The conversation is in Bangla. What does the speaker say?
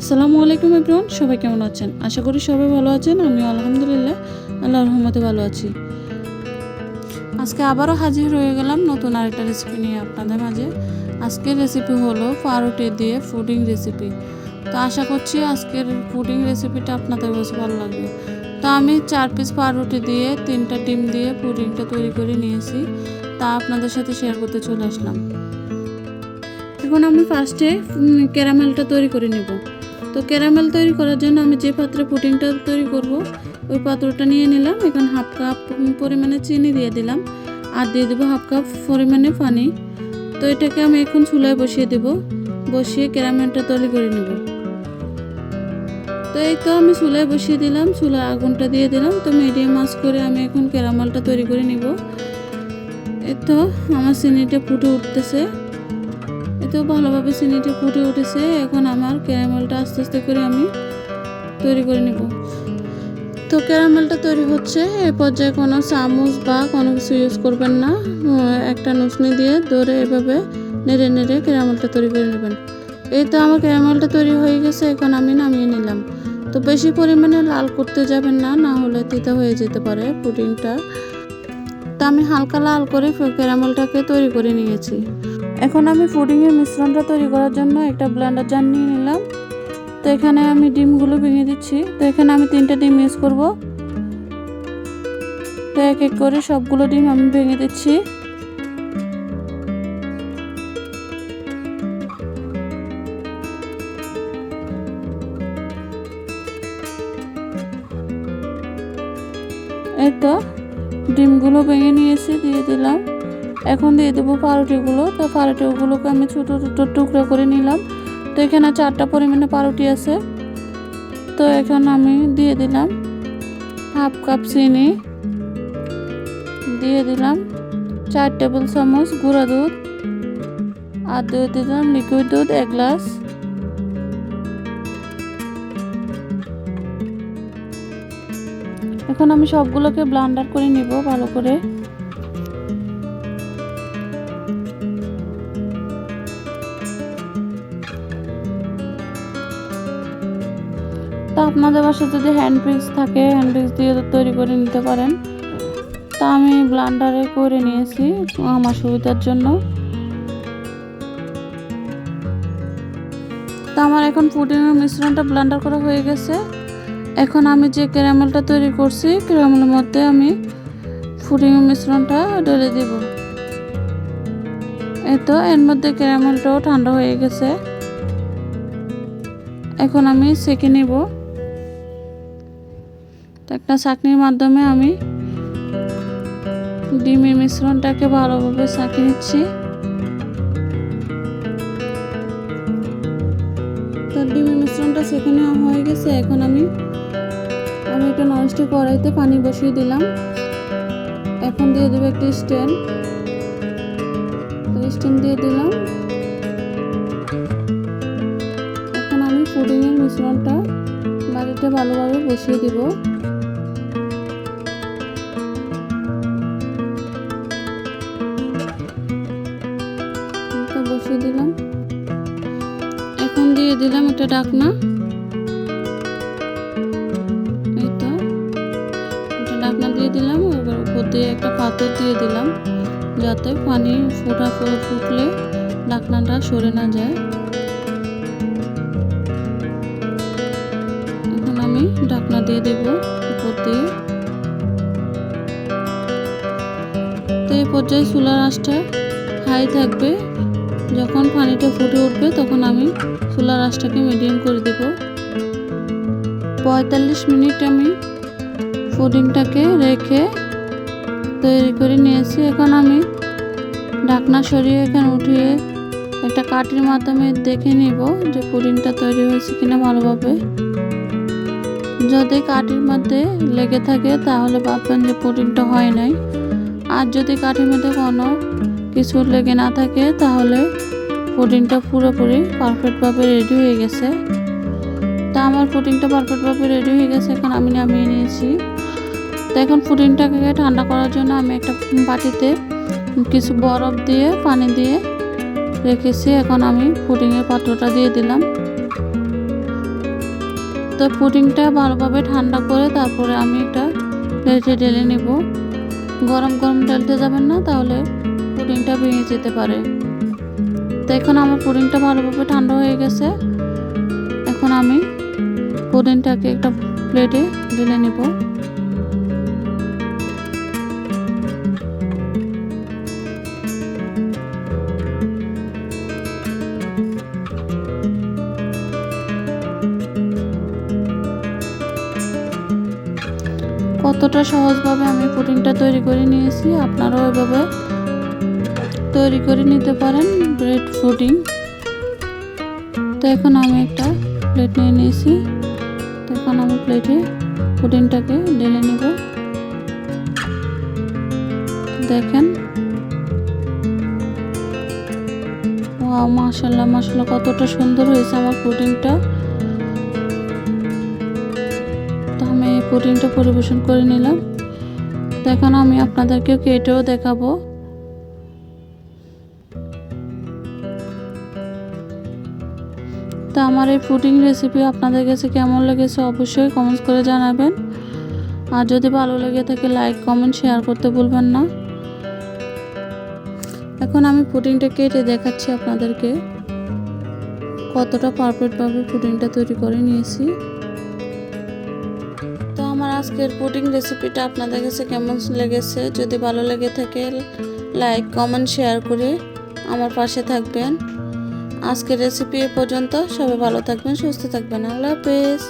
আসসালামু আলাইকুম এভরিওয়ান, সবাই কেমন আছেন? আশা করি সবাই ভালো আছেন আমি আলহামদুলিল্লাহ আল্লাহ রহমতে ভালো আছি। আজকে আবারও হাজির হয়ে গেলাম নতুন আরেকটা রেসিপি নিয়ে আপনাদের মাঝে। আজকের রেসিপি হলো পাউরুটি দিয়ে ফুডিং রেসিপি তো আশা করছি আজকের ফুডিং রেসিপিটা আপনাদের কাছে ভালো লাগবে। তো আমি চার পিস পাউরুটি দিয়ে তিনটা ডিম দিয়ে পুডিংটা তৈরি করে নিয়েছি। তা আপনাদের সাথে শেয়ার করতে চলে আসলাম। এখন আমি ফার্স্টে ক্যারামেলটা তৈরি করে নেব। তো ক্যারামেল তৈরি করার জন্য আমি যে পাত্রে পুডিংটা তৈরি করব, ওই পাত্রটা নিয়ে নিলাম। এখন হাফ কাপ পরিমাণে চিনি দিয়ে দিলাম আর দিয়ে দেবো হাফ কাপ পরিমাণে পানি। তো এটাকে আমি এখন চুলায় বসিয়ে দেব, বসিয়ে ক্যারামেলটা তৈরি করে নেব। তো এই তো আমি চুলায় বসিয়ে দিলাম চুলা আগুনটা দিয়ে দিলাম। তো মিডিয়াম আঁচ করে আমি এখন ক্যারামেলটা তৈরি করে নিব। এই তো আমার চিনিটা ফুটে উঠতেছে। এতেও ভালোভাবে চিনিটা ফুটে উঠেছে। এখন আমার ক্যারামেলটা আস্তে আস্তে করে আমি তৈরি করে নেব। তো ক্যারামেলটা তৈরি হচ্ছে। এই পর্যায়ে কোনো চামচ বা কোনো কিছু ইউজ করবেন না। একটা নুসনি দিয়ে ধরে এভাবে নেড়ে নেড়ে ক্যারামেলটা তৈরি করে নেবেন। এই তো আমার ক্যারামেলটা তৈরি হয়ে গেছে। এখন আমি নামিয়ে নিলাম। তো বেশি পরিমাণে লাল করতে যাবেন না না হলে তিতা হয়ে যেতে পারে পুডিংটা। তো আমি হালকা লাল করে ক্যারামেলটাকে তৈরি করে নিয়েছি। এখন আমি পুডিংয়ের মিশ্রণটা তৈরি করার জন্য একটা ব্লেন্ডার জার নিয়ে নিলাম। তো এখানে আমি ডিমগুলো ভেঙে দিচ্ছি। তো এখানে আমি তিনটে ডিম ইউজ করব। তো এক এক করে সবগুলো ডিম আমি ভেঙে দিচ্ছি। এই তো ডিমগুলো ভেঙে নিয়েছি দিয়ে দিলাম। এখন দিয়ে দেবো পাউরুটিগুলো। তো পাউরুটিগুলোকে আমি ছোটো ছোটো টুকরো করে নিলাম। তো এখানে চারটা পরিমাণে পাউরুটি আছে। তো এখন আমি দিয়ে দিলাম হাফ কাপ চিনি। দিয়ে দিলাম চার টেবিল চামচ গুঁড়া দুধ। আর দিয়ে দিলাম লিকুইড দুধ এক গ্লাস। এখন আমি সবগুলোকে ব্লান্ডার করে নিব ভালো করে। তা আপনাদের বাসায় যদি হ্যান্ড ব্রিক্স থাকে হ্যান্ড ব্রিক্স দিয়ে তৈরি করে নিতে পারেন। তা আমি ব্লান্ডারে করে নিয়েছি আমার সুবিধার জন্য। তা আমার এখন পুডিংয়ের মিশ্রণটা ব্লান্ডার করা হয়ে গেছে। এখন আমি যে ক্যারামেলটা তৈরি করছি ক্যারামেলের মধ্যে আমি পুডিংয়ের মিশ্রণটা ঢেলে দিব। তো, এর মধ্যে ক্যারামেলটাও ঠান্ডা হয়ে গেছে। এখন আমি সেঁকে নেব। তো একটা চাকনির মাধ্যমে আমি ডিমের মিশ্রণটাকে ভালোভাবে চাকি নিচ্ছি। তো ডিমের মিশ্রণটা নেওয়া হয়ে গেছে, এখন আমি আমি একটা ননস্টিক কড়াইতে পানি বসিয়ে দিলাম। এখন দিয়ে দেবো একটা স্ট্যান্ড। স্ট্যান্ড দিয়ে দিলাম। এখন আমি পুডিংয়ের মিশ্রণটা বাড়িতে ভালোভাবে বসিয়ে দিব। দিলাম। এখন দিয়ে দিলাম একটা ডাকনা। এই তো। একটা ডাকনা দিয়ে দিলাম উপর দিয়ে একটা পাথর দিয়ে দিলাম, যাতে পানি ফোটা ফুটলে ঢাকনাটা সরে না যায়। এখন আমি ঢাকনা দিয়ে দেব উপর দিয়ে। তো এই পর্যায়ে চুলার আঁচটা হাই থাকবে। যখন পানিটা ফুটে উঠবে তখন আমি চুলার আঁচটাকে মিডিয়াম করে দেব। পঁয়তাল্লিশ মিনিট আমি পুডিংটাকে রেখে তৈরি করে নিয়েছি। এখন আমি ঢাকনা সরিয়ে এখানে উঠিয়ে একটা কাঠির মাধ্যমে দেখে নিব যে পুডিংটা তৈরি হয়েছে কিনা ভালোভাবে। যদি কাঠির মধ্যে লেগে থাকে তাহলে ভাববেন যে পুডিংটা হয় নাই। আর যদি কাঠির মধ্যে কোনো কিছু লেগে না থাকে, তাহলে পুডিংটা পুরোপুরি পারফেক্টভাবে রেডি হয়ে গেছে। তা আমার পুডিংটা পারফেক্টভাবে রেডি হয়ে গেছে, এখন আমি নামিয়ে নিয়েছি। তো এখন পুডিংটাকে ঠান্ডা করার জন্য আমি একটা বাটিতে কিছু বরফ দিয়ে, পানি দিয়ে রেখেছি। এখন আমি পুডিংয়ের পাত্রটা দিয়ে দিলাম। তো পুডিংটা ভালোভাবে ঠান্ডা করে তারপরে আমি একটা প্লেটে ঢেলে নেব। গরম গরম ঢেলতে যাবেন না, তাহলে পুডিংটা ভেঙে যেতে পারে। তো এখন আমার পুডিংটা ভালোভাবে ঠান্ডা হয়ে গেছে। এখন আমি পুডিংটাকে একটা প্লেটে ঢেলে নেব। কতটা সহজভাবে আমি পুডিংটা তৈরি করে নিয়েছি, আপনারাও এভাবে তৈরি করে নিতে পারেন ব্রেড পুডিং। তো এখন আমি একটা প্লেট নিয়ে নিয়েছি। তো এখন আমি প্লেটে পুডিংটাকে ঢেলে নেব। দেখেন। ওয়া মাশাল্লাহ কতটা সুন্দর হয়েছে আমার পুডিংটা। তো আমি এই পুডিংটা পরিবেশন করে নিলাম। তো এখন আমি আপনাদেরকে কেটেও দেখাবো। তো আমার এই পুডিং রেসিপি আপনাদের কাছে কেমন লেগেছে অবশ্যই কমেন্টস করে জানাবেন। আর যদি ভালো লেগে থাকে লাইক কমেন্ট শেয়ার করতে ভুলবেন না। এখন আমি পুডিংটা কেটে দেখাচ্ছি আপনাদেরকে। কতটা পারফেক্টভাবে পুডিংটা তৈরি করে নিয়েছি। তো আমার আজকের পুডিং রেসিপিটা আপনাদের কাছে কেমন লেগেছে? যদি ভালো লেগে থাকে লাইক কমেন্ট শেয়ার করে আমার পাশে থাকবেন। আজকের রেসিপি এ পর্যন্ত সবাই ভালো থাকবেন সুস্থ থাকবেন। আল্লাহ হাফেজ।